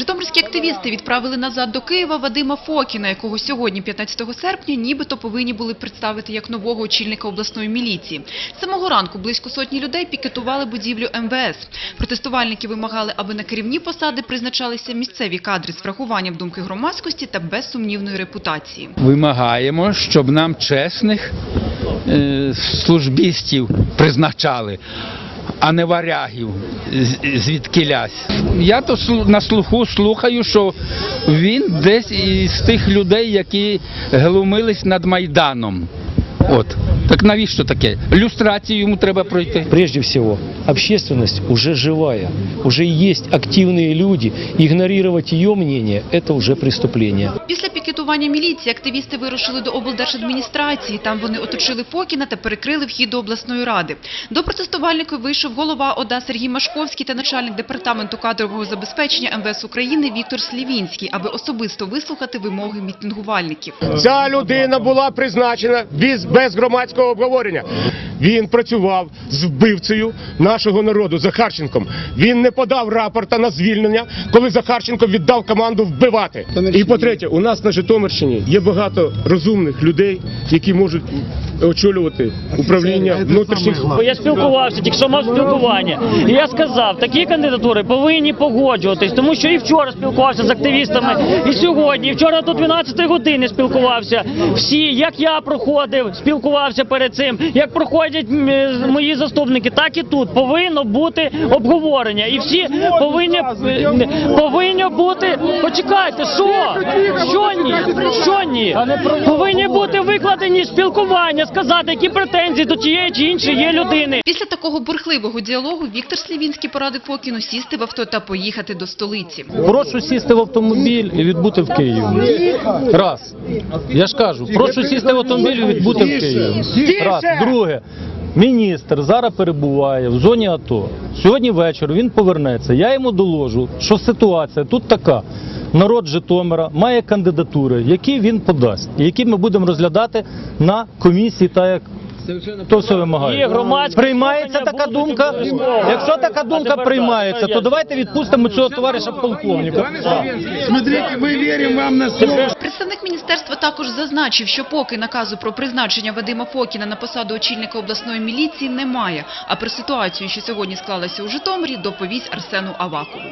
Житомирські активісти відправили назад до Києва Вадима Фокіна, якого сьогодні, 15 серпня, нібито повинні були представити як нового очільника обласної міліції. Самого ранку близько сотні людей пікетували будівлю МВС. Протестувальники вимагали, аби на керівні посади призначалися місцеві кадри з врахуванням думки громадськості та безсумнівної репутації. Вимагаємо, щоб нам чесних е, службістів призначали, а не варягів звідки звідкилясь. Я то на слуху слухаю, що він десь із тих людей, які глумились над Майданом. От. Так навіщо таке? Люстрацію йому треба пройти. Прежде всего, общественность уже живая, уже есть активные люди. Игнорировать ее мнение – это уже преступление. Після пікетування міліції активісти вирушили до облдержадміністрації. Там вони оточили Фокіна та перекрили вхід до обласної ради. До протестувальників вийшов голова ОДА Сергій Машковський та начальник департаменту кадрового забезпечення МВС України Віктор Слівінський, аби особисто вислухати вимоги мітингувальників. Ця людина була призначена без, без громадського обговорення. Він працював з вбивцею нашого народу Захарченком. Він не подав рапорта на звільнення, коли Захарченко віддав команду вбивати. І по-третє, у нас на Житомирщині є багато розумних людей, які можуть очолювати управління внутрішніх я спілкувався, тільки що мав спілкування. І я сказав, такі кандидатури повинні погоджуватись, тому що і вчора спілкувався з активістами, і сьогодні, і вчора до 12 години спілкувався. Всі, як я проходив, спілкувався перед цим, як проходять е, мої заступники, так і тут повинно бути обговорення. І всі повинні повинні бути. Почекайте, що? Що ні? Що ні? Повинні бути викладені спілкування, сказати, які претензії до тієї чи іншої є людини. Після такого бурхливого діалогу Віктор Слівінський порадив Фокіну сісти в авто та поїхати до столиці. Прошу сісти в автомобіль і відбути в Києві. Раз. Я ж кажу, прошу сісти в автомобіль і відбути в Києві. Раз. Друге. Міністр зараз перебуває в зоні АТО. Сьогодні вечір він повернеться. Я йому доложу, що ситуація тут така. Народ Житомира має кандидатури, які він подасть, які ми будемо розглядати на комісії, так як то все вимагає. Є Приймається слухання, така будуть думка. обов'язково. Якщо така думка тепер приймається, то давайте відпустимо цього товариша полковника. Смотрите, мы верим вам на слово. Представник міністерства також зазначив, що поки наказу про призначення Вадима Фокіна на посаду очільника обласної міліції немає, а про ситуацію, що сьогодні склалася у Житомирі, доповість Арсену Авакову.